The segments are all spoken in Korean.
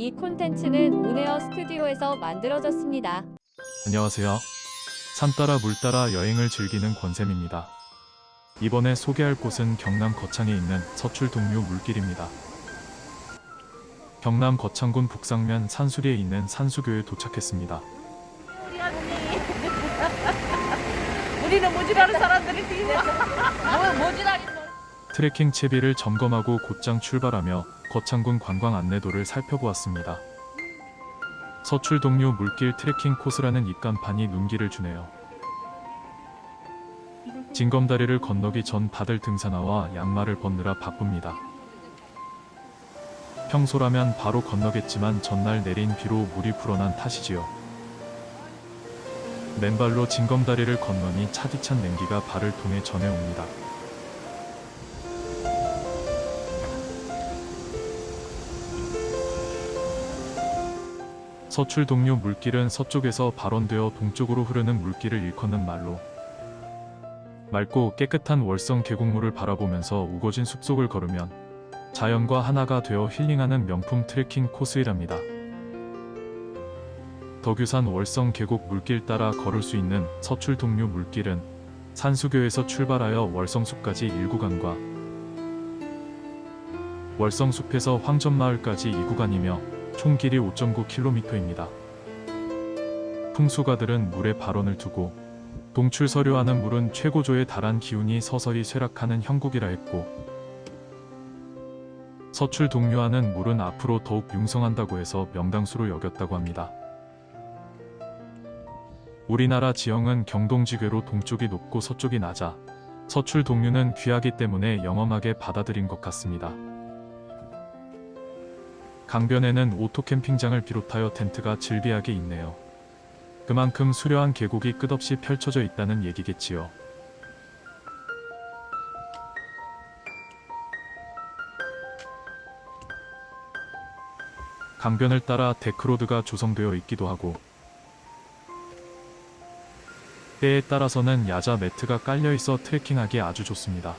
이 콘텐츠는 온에어 스튜디오에서 만들어졌습니다. 안녕하세요. 산 따라 물 따라 여행을 즐기는 권쌤입니다. 이번에 소개할 곳은 경남 거창에 있는 서출 동묘 물길입니다. 경남 거창군 북상면 산수리에 있는 산수교에 도착했습니다. 우리는 모질하는 사람들이 뭐 모질하긴 뭐. 트레킹 채비를 점검하고 곧장 출발하며 거창군 관광 안내도를 살펴보았습니다. 서출 동묘 물길 트레킹 코스라는 입간판이 눈길을 주네요. 징검다리를 건너기 전 다들 등산화와 양말을 벗느라 바쁩니다. 평소라면 바로 건너겠지만 전날 내린 비로 물이 불어난 탓이지요. 맨발로 징검다리를 건너니 차디찬 냉기가 발을 통해 전해옵니다. 서출 동료 물길은 서쪽에서 발원되어 동쪽으로 흐르는 물길을 일컫는 말로 맑고 깨끗한 월성 계곡물을 바라보면서 우거진 숲속을 걸으면 자연과 하나가 되어 힐링하는 명품 트레킹 코스이랍니다. 덕유산 월성 계곡 물길 따라 걸을 수 있는 서출 동료 물길은 산수교에서 출발하여 월성숲까지 1구간과 월성숲에서 황전마을까지 2구간이며 총 길이 5.9km입니다. 풍수가들은 물에 발원을 두고 동출서류하는 물은 최고조에 달한 기운이 서서히 쇠락하는 형국이라 했고 서출 동류하는 물은 앞으로 더욱 융성한다고 해서 명당수로 여겼다고 합니다. 우리나라 지형은 경동지궤로 동쪽이 높고 서쪽이 낮아 서출 동류는 귀하기 때문에 영험하게 받아들인 것 같습니다. 강변에는 오토 캠핑장을 비롯하여 텐트가 즐비하게 있네요. 그만큼 수려한 계곡이 끝없이 펼쳐져 있다는 얘기겠지요. 강변을 따라 데크로드가 조성되어 있기도 하고 때에 따라서는 야자 매트가 깔려 있어 트레킹하기 아주 좋습니다.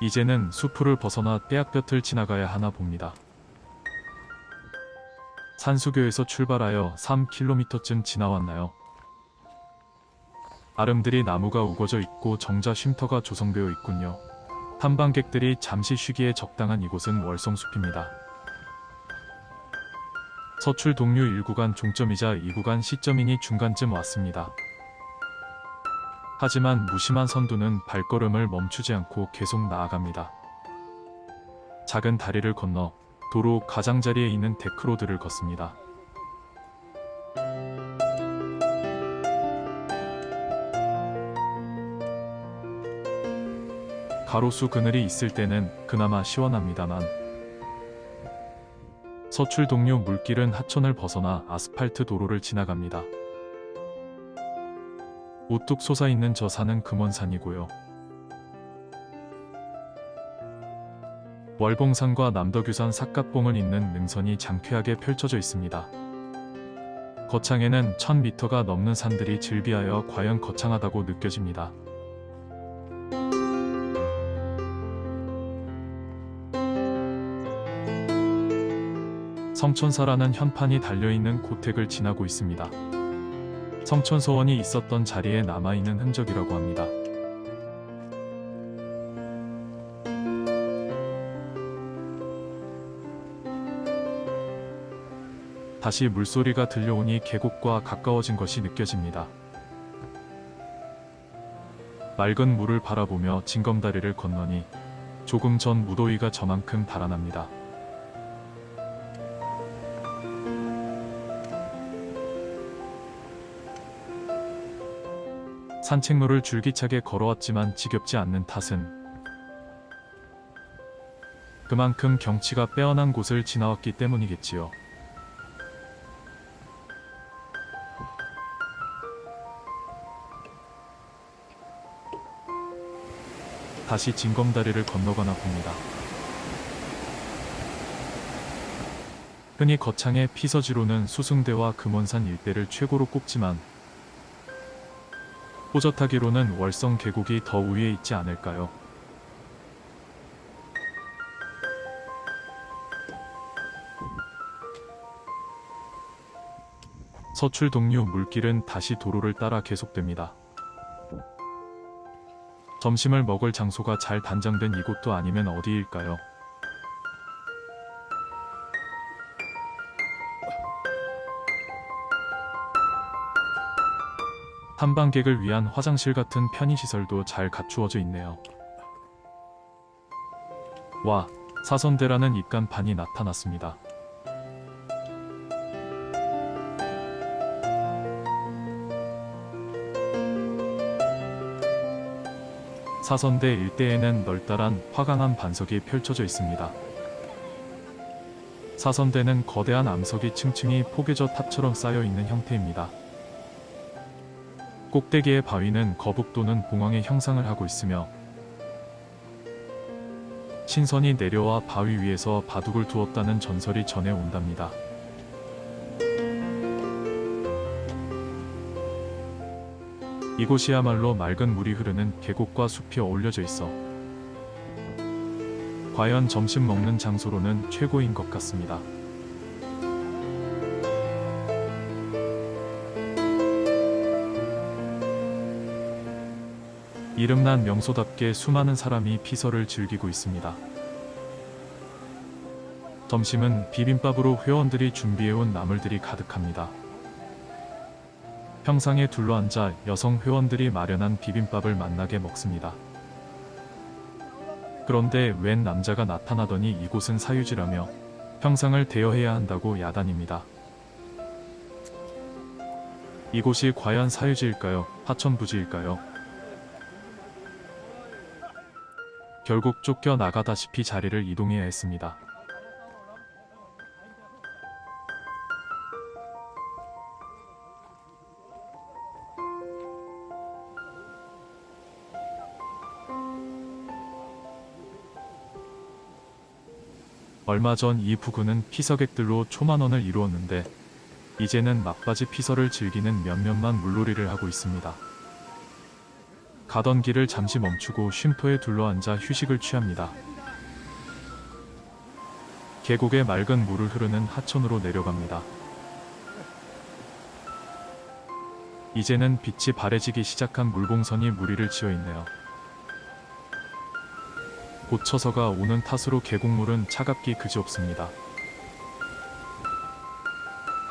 이제는 수풀을 벗어나 떼약볕을 지나가야 하나 봅니다. 산수교에서 출발하여 3km쯤 지나왔나요? 아름드리 나무가 우거져 있고 정자 쉼터가 조성되어 있군요. 탐방객들이 잠시 쉬기에 적당한 이곳은 월성숲입니다. 서출 동류 1구간 종점이자 2구간 시점이니 중간쯤 왔습니다. 하지만 무심한 선두는 발걸음을 멈추지 않고 계속 나아갑니다. 작은 다리를 건너 도로 가장자리에 있는 데크로드를 걷습니다. 가로수 그늘이 있을 때는 그나마 시원합니다만 서출 동료 물길은 하천을 벗어나 아스팔트 도로를 지나갑니다. 우뚝 솟아있는 저 산은 금원산이고요. 월봉산과 남덕유산 삿갓봉을 잇는 능선이 장쾌하게 펼쳐져 있습니다. 거창에는 1000m가 넘는 산들이 즐비하여 과연 거창하다고 느껴집니다. 성촌사라는 현판이 달려있는 고택을 지나고 있습니다. 성촌서원이 있었던 자리에 남아있는 흔적이라고 합니다. 다시 물소리가 들려오니 계곡과 가까워진 것이 느껴집니다. 맑은 물을 바라보며 징검다리를 건너니 조금 전 무더위가 저만큼 달아납니다. 산책로를 줄기차게 걸어왔지만 지겹지 않는 탓은 그만큼 경치가 빼어난 곳을 지나왔기 때문이겠지요. 다시 징검다리를 건너가나 봅니다. 흔히 거창의 피서지로는 수승대와 금원산 일대를 최고로 꼽지만 호젓하기로는 월성 계곡이 더 위에 있지 않을까요? 서출 동류 물길은 다시 도로를 따라 계속됩니다. 점심을 먹을 장소가 잘 단장된 이곳도 아니면 어디일까요? 탐방객을 위한 화장실 같은 편의시설도 잘 갖추어져 있네요. 와, 사선대라는 입간판이 나타났습니다. 사선대 일대에는 널따란 화강암 반석이 펼쳐져 있습니다. 사선대는 거대한 암석이 층층이 포개져 탑처럼 쌓여 있는 형태입니다. 꼭대기의 바위는 거북 또는 봉황의 형상을 하고 있으며 신선이 내려와 바위 위에서 바둑을 두었다는 전설이 전해온답니다. 이곳이야말로 맑은 물이 흐르는 계곡과 숲이 어울려져 있어 과연 점심 먹는 장소로는 최고인 것 같습니다. 이름난 명소답게 수많은 사람이 피서를 즐기고 있습니다. 점심은 비빔밥으로 회원들이 준비해온 나물들이 가득합니다. 평상에 둘러앉아 여성 회원들이 마련한 비빔밥을 만나게 먹습니다. 그런데 웬 남자가 나타나더니 이곳은 사유지라며 평상을 대여해야 한다고 야단입니다. 이곳이 과연 사유지일까요? 하천부지일까요? 결국 쫓겨 나가다시피 자리를 이동해야 했습니다. 얼마 전 이 부근은 피서객들로 초만원을 이루었는데 이제는 막바지 피서를 즐기는 몇몇만 물놀이를 하고 있습니다. 가던 길을 잠시 멈추고 쉼터에 둘러앉아 휴식을 취합니다. 계곡의 맑은 물을 흐르는 하천으로 내려갑니다. 이제는 빛이 바래지기 시작한 물봉선이 무리를 지어 있네요. 고처서가 오는 탓으로 계곡물은 차갑기 그지없습니다.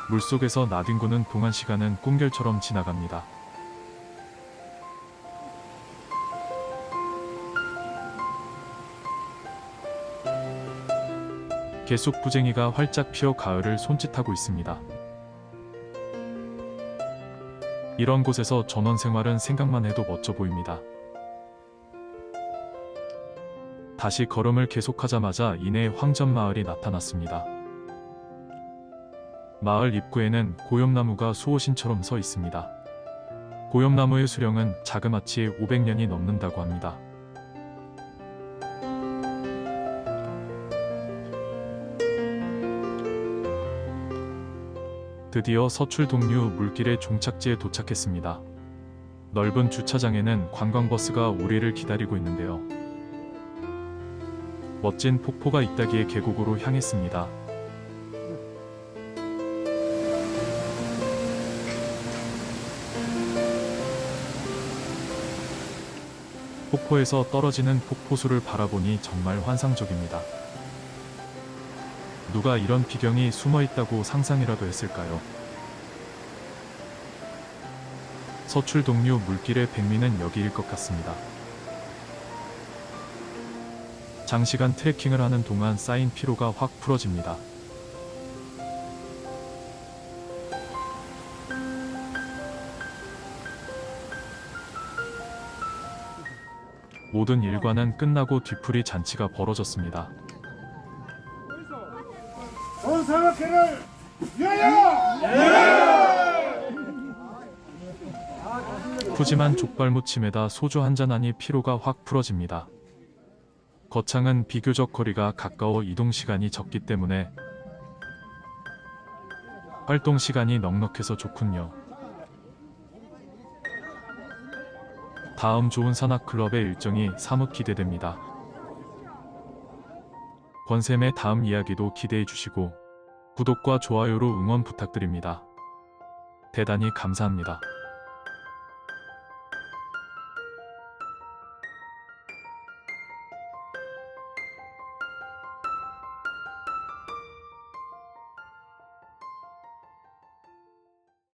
물속에서 나뒹구는 동안 시간은 꿈결처럼 지나갑니다. 개쑥부쟁이가 활짝 피어 가을을 손짓하고 있습니다. 이런 곳에서 전원 생활은 생각만 해도 멋져 보입니다. 다시 걸음을 계속하자마자 이내 황전 마을이 나타났습니다. 마을 입구에는 고염나무가 수호신처럼 서 있습니다. 고염나무의 수령은 자그마치 500년이 넘는다고 합니다. 드디어 서출 동류 물길의 종착지에 도착했습니다. 넓은 주차장에는 관광버스가 우리를 기다리고 있는데요. 멋진 폭포가 있다기에 계곡으로 향했습니다. 폭포에서 떨어지는 폭포수를 바라보니 정말 환상적입니다. 누가 이런 비경이 숨어 있다고 상상이라도 했을까요? 서출 동류 물길의 백미는 여기일 것 같습니다. 장시간 트레킹을 하는 동안 쌓인 피로가 확 풀어집니다. 모든 일과는 끝나고 뒤풀이 잔치가 벌어졌습니다. 온 사막회를 위하여! 푸짐한 족발 무침에다 소주 한잔 하니 피로가 확 풀어집니다. 거창은 비교적 거리가 가까워 이동 시간이 적기 때문에 활동 시간이 넉넉해서 좋군요. 다음 좋은 산악 클럽의 일정이 사뭇 기대됩니다. 권샘의 다음 이야기도 기대해 주시고 구독과 좋아요로 응원 부탁드립니다. 대단히 감사합니다.